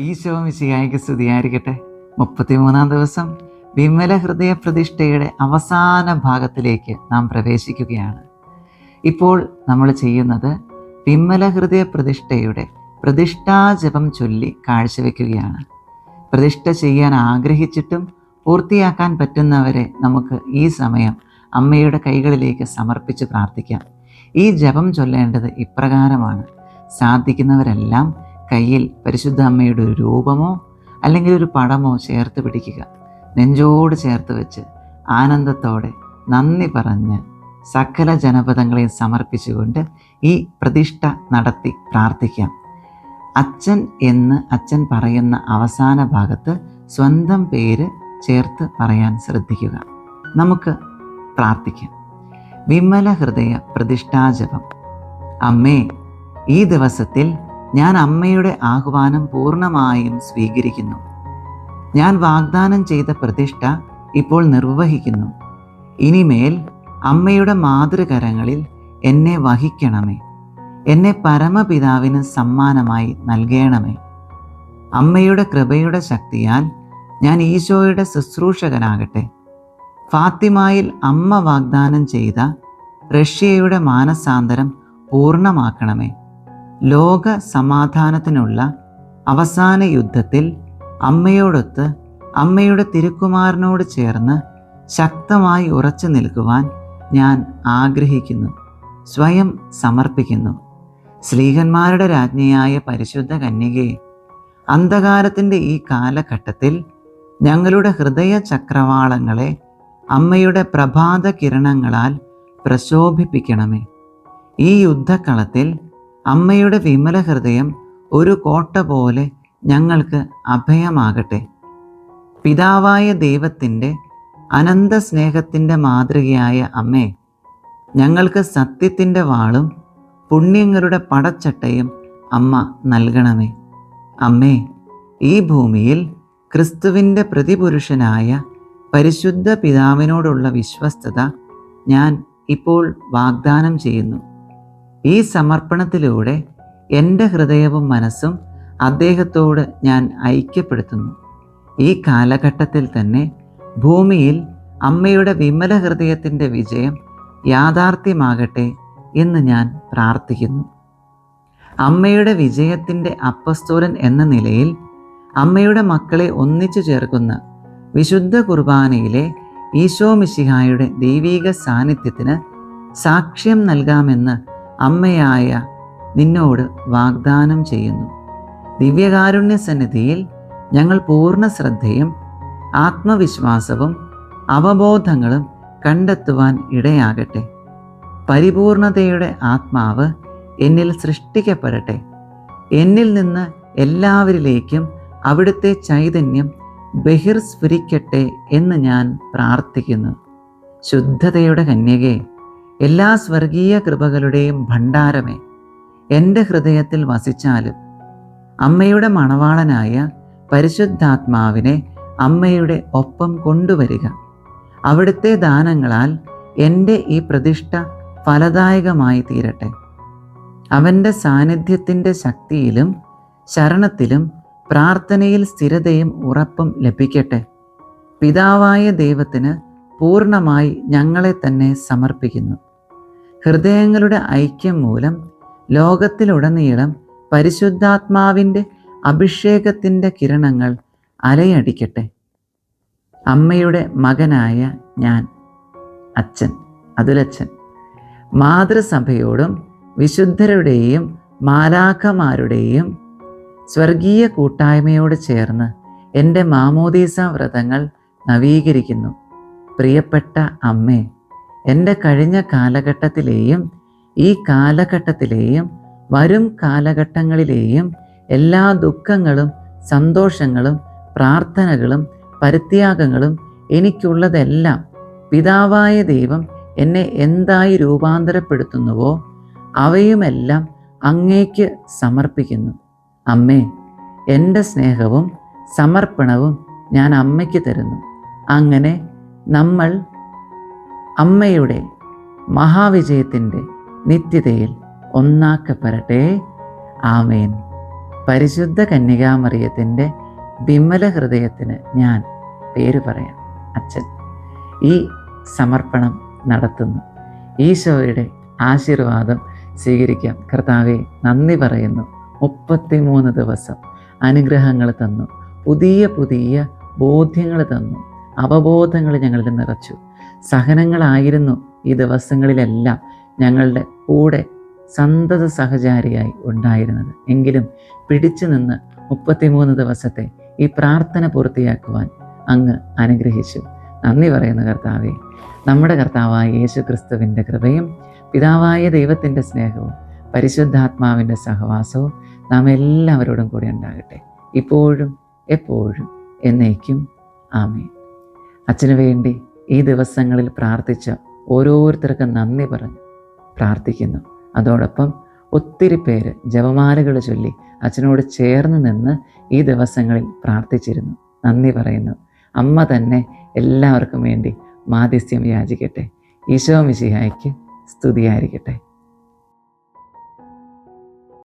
ഈശോ മിശിഹായിക്ക് സ്തുതിയായിരിക്കട്ടെ. മുപ്പത്തിമൂന്നാം ദിവസം വിമല ഹൃദയ പ്രതിഷ്ഠയുടെ അവസാന ഭാഗത്തിലേക്ക് നാം പ്രവേശിക്കുകയാണ്. ഇപ്പോൾ നമ്മൾ ചെയ്യുന്നത് വിമല ഹൃദയ പ്രതിഷ്ഠയുടെ പ്രതിഷ്ഠാജപം ചൊല്ലി കാഴ്ചവെക്കുകയാണ്. പ്രതിഷ്ഠ ചെയ്യാൻ ആഗ്രഹിച്ചിട്ടും പൂർത്തിയാക്കാൻ പറ്റുന്നവരെ നമുക്ക് ഈ സമയം അമ്മയുടെ കൈകളിലേക്ക് സമർപ്പിച്ച് പ്രാർത്ഥിക്കാം. ഈ ജപം ചൊല്ലേണ്ടത് ഇപ്രകാരമാണ്. സാധിക്കുന്നവരെല്ലാം കയ്യിൽ പരിശുദ്ധ അമ്മയുടെ ഒരു രൂപമോ അല്ലെങ്കിൽ ഒരു പടമോ ചേർത്ത് പിടിക്കുക. നെഞ്ചോട് ചേർത്ത് വെച്ച് ആനന്ദത്തോടെ നന്ദി പറഞ്ഞ് സകല ജനപദങ്ങളെയും സമർപ്പിച്ചുകൊണ്ട് ഈ പ്രതിഷ്ഠ നടത്തി പ്രാർത്ഥിക്കാം. അച്ഛൻ എന്ന് അച്ഛൻ പറയുന്ന അവസാന ഭാഗത്ത് സ്വന്തം പേര് ചേർത്ത് പറയാൻ ശ്രദ്ധിക്കുക. നമുക്ക് പ്രാർത്ഥിക്കാം. വിമല ഹൃദയ പ്രതിഷ്ഠാജപം അമ്മേ ഈ ദിവസത്തിൽ ഞാൻ അമ്മയുടെ ആഹ്വാനം പൂർണമായും സ്വീകരിക്കുന്നു. ഞാൻ വാഗ്ദാനം ചെയ്ത പ്രതിഷ്ഠ ഇപ്പോൾ നിർവഹിക്കുന്നു. ഇനിമേൽ അമ്മയുടെ മാതൃകരങ്ങളിൽ എന്നെ വഹിക്കണമേ. എന്നെ പരമപിതാവിന് സമ്മാനമായി നൽകണമേ. അമ്മയുടെ കൃപയുടെ ശക്തിയാൽ ഞാൻ ഈശോയുടെ ശുശ്രൂഷകനാകട്ടെ. ഫാത്തിമായിൽ അമ്മ വാഗ്ദാനം ചെയ്ത റഷ്യയുടെ മാനസാന്തരം പൂർണമാക്കണമേ ലോക സമാധാനത്തിനുള്ള അവസാന യുദ്ധത്തിൽ അമ്മയോടൊത്ത് അമ്മയുടെ തിരുക്കുമാരനോട് ചേർന്ന് ശക്തമായി ഉറച്ചു നിൽക്കുവാൻ ഞാൻ ആഗ്രഹിക്കുന്നു സ്വയം സമർപ്പിക്കുന്നു. സ്ത്രീകന്മാരുടെ രാജ്ഞിയായ പരിശുദ്ധ കന്യകയെ അന്ധകാരത്തിന്റെ ഈ കാലഘട്ടത്തിൽ ഞങ്ങളുടെ ഹൃദയ ചക്രവാളങ്ങളെ അമ്മയുടെ പ്രഭാത കിരണങ്ങളാൽ പ്രശോഭിപ്പിക്കണമേ. ഈ യുദ്ധക്കളത്തിൽ അമ്മയുടെ വിമല ഹൃദയം ഒരു കോട്ട പോലെ ഞങ്ങൾക്ക് അഭയമാകട്ടെ. പിതാവായ ദൈവത്തിന്റെ അനന്ത സ്നേഹത്തിന്റെ മാതൃകയായ അമ്മേ ഞങ്ങൾക്ക് സത്യത്തിന്റെ വാളും പുണ്യങ്ങളുടെ പടച്ചട്ടയും അമ്മ നൽകണമേ. അമ്മേ ഈ ഭൂമിയിൽ ക്രിസ്തുവിന്റെ പ്രതിപുരുഷനായ പരിശുദ്ധ പിതാവിനോടുള്ള വിശ്വസ്തത ഞാൻ ഇപ്പോൾ വാഗ്ദാനം ചെയ്യുന്നു. ഈ സമർപ്പണത്തിലൂടെ എന്റെ ഹൃദയവും മനസ്സും അദ്ദേഹത്തോട് ഞാൻ ഐക്യപ്പെടുത്തുന്നു. ഈ കാലഘട്ടത്തിൽ തന്നെ ഭൂമിയിൽ അമ്മയുടെ വിമല ഹൃദയത്തിന്റെ വിജയം യാഥാർത്ഥ്യമാകട്ടെ എന്ന് ഞാൻ പ്രാർത്ഥിക്കുന്നു. അമ്മയുടെ വിജയത്തിന്റെ അപ്പസ്തോലൻ എന്ന നിലയിൽ അമ്മയുടെ മക്കളെ ഒന്നിച്ചു ചേർക്കുന്ന വിശുദ്ധ കുർബാനയിലെ ഈശോ മിശിഹായുടെ ദൈവീക സാന്നിധ്യത്തിന് സാക്ഷ്യം നൽകാമെന്ന് അമ്മയായ നിന്നോട് വാഗ്ദാനം ചെയ്യുന്നു. ദിവ്യകാരുണ്യ സന്നിധിയിൽ ഞങ്ങൾ പൂർണ ശ്രദ്ധയും ആത്മവിശ്വാസവും അവബോധങ്ങളും കണ്ടെത്തുവാൻ ഇടയാകട്ടെ. പരിപൂർണതയുടെ ആത്മാവ് എന്നിൽ സൃഷ്ടിക്കപ്പെടട്ടെ. എന്നിൽ നിന്ന് എല്ലാവരിലേക്കും അവിടുത്തെ ചൈതന്യം ബഹിർസ്ഫുരിക്കട്ടെ എന്ന് ഞാൻ പ്രാർത്ഥിക്കുന്നു. ശുദ്ധതയുടെ കന്യകെ എല്ലാ സ്വർഗീയ കൃപകളുടെയും ഭണ്ഡാരമേ. എന്റെ ഹൃദയത്തിൽ വസിച്ചാലും അമ്മയുടെ മണവാളനായ പരിശുദ്ധാത്മാവിനെ അമ്മയുടെ ഒപ്പം കൊണ്ടുവരിക. അവിടുത്തെ ദാനങ്ങളാൽ എന്റെ ഈ പ്രതിഷ്ഠ ഫലദായകമായി തീരട്ടെ. അവന്റെ സാന്നിധ്യത്തിന്റെ ശക്തിയിലും ശരണത്തിലും പ്രാർത്ഥനയിൽ സ്ഥിരതയും ഉറപ്പും ലഭിക്കട്ടെ. പിതാവായ ദൈവത്തിന് പൂർണമായി ഞങ്ങളെ തന്നെ സമർപ്പിക്കുന്നു. ഹൃദയങ്ങളുടെ ഐക്യം മൂലം ലോകത്തിലുടനീളം പരിശുദ്ധാത്മാവിന്റെ അഭിഷേകത്തിന്റെ കിരണങ്ങൾ അലയടിക്കട്ടെ. അമ്മയുടെ മകനായ ഞാൻ അച്ഛൻ അതുലച്ഛൻ. മാതൃസഭയോടും വിശുദ്ധരുടെയും മാലാഖമാരുടെയും സ്വർഗീയ കൂട്ടായ്മയോട് ചേർന്ന് എന്റെ മാമോദീസ വ്രതങ്ങൾ നവീകരിക്കുന്നു. പ്രിയപ്പെട്ട അമ്മേ എന്റെ കഴിഞ്ഞ കാലഘട്ടത്തിലെയും ഈ കാലഘട്ടത്തിലെയും വരും കാലഘട്ടങ്ങളിലെയും എല്ലാ ദുഃഖങ്ങളും സന്തോഷങ്ങളും പ്രാർത്ഥനകളും പരിത്യാഗങ്ങളും എനിക്കുള്ളതെല്ലാം പിതാവായ ദൈവം എന്നെ എന്തായി രൂപാന്തരപ്പെടുത്തുന്നുവോ അവയുമെല്ലാം അങ്ങേക്ക് സമർപ്പിക്കുന്നു. അമ്മേ എന്റെ സ്നേഹവും സമർപ്പണവും ഞാൻ അമ്മയ്ക്ക് തരുന്നു. അങ്ങനെ നമ്മൾ അമ്മയുടെ മഹാവിജയത്തിന്റെ നിത്യതയിൽ ഒന്നാക്കപ്പെടട്ടെ. ആമേൻ. പരിശുദ്ധ കന്യകാമറിയത്തിന്റെ വിമല ഹൃദയത്തിന് ഞാൻ പേര് പറയാം. അച്ഛൻ ഈ സമർപ്പണം നടത്തുന്നു. ഈശോയുടെ ആശീർവാദം സ്വീകരിക്കാം കർത്താവെ നന്ദി പറയുന്നു. മുപ്പത്തിമൂന്ന് ദിവസം അനുഗ്രഹങ്ങൾ തന്നു. പുതിയ പുതിയ ബോധ്യങ്ങൾ തന്നു. അവബോധങ്ങൾ ഞങ്ങളിൽ നിറച്ചു. സഹനങ്ങളായിരുന്നു ഈ ദിവസങ്ങളിലെല്ലാം ഞങ്ങളുടെ കൂടെ സന്തത സഹചാരിയായി ഉണ്ടായിരുന്നത്. എങ്കിലും പിടിച്ചു നിന്ന് മുപ്പത്തിമൂന്ന് ദിവസത്തെ ഈ പ്രാർത്ഥന പൂർത്തിയാക്കുവാൻ അങ്ങ് അനുഗ്രഹിച്ചു. നന്ദി പറയുന്ന കർത്താവെ. നമ്മുടെ കർത്താവായ യേശു ക്രിസ്തുവിന്റെ കൃപയും പിതാവായ ദൈവത്തിന്റെ സ്നേഹവും പരിശുദ്ധാത്മാവിന്റെ സഹവാസവും നാം എല്ലാവരോടും കൂടി ഉണ്ടാകട്ടെ. ഇപ്പോഴും എപ്പോഴും എന്നേക്കും ആമേ അച്ഛനു വേണ്ടി ഈ ദിവസങ്ങളിൽ പ്രാർത്ഥിച്ച ഓരോരുത്തർക്കും നന്ദി പറഞ്ഞ് പ്രാർത്ഥിക്കുന്നു. അതോടൊപ്പം ഒത്തിരി പേര് ജപമാലകൾ ചൊല്ലി അച്ഛനോട് ചേർന്ന് നിന്ന് ഈ ദിവസങ്ങളിൽ പ്രാർത്ഥിച്ചിരുന്നു. നന്ദി പറയുന്നു. അമ്മ തന്നെ എല്ലാവർക്കും വേണ്ടി മാധ്യസ്ഥ്യം യാചിക്കട്ടെ. ഈശോ മിശിഹായ്ക്ക് സ്തുതിയായിരിക്കട്ടെ.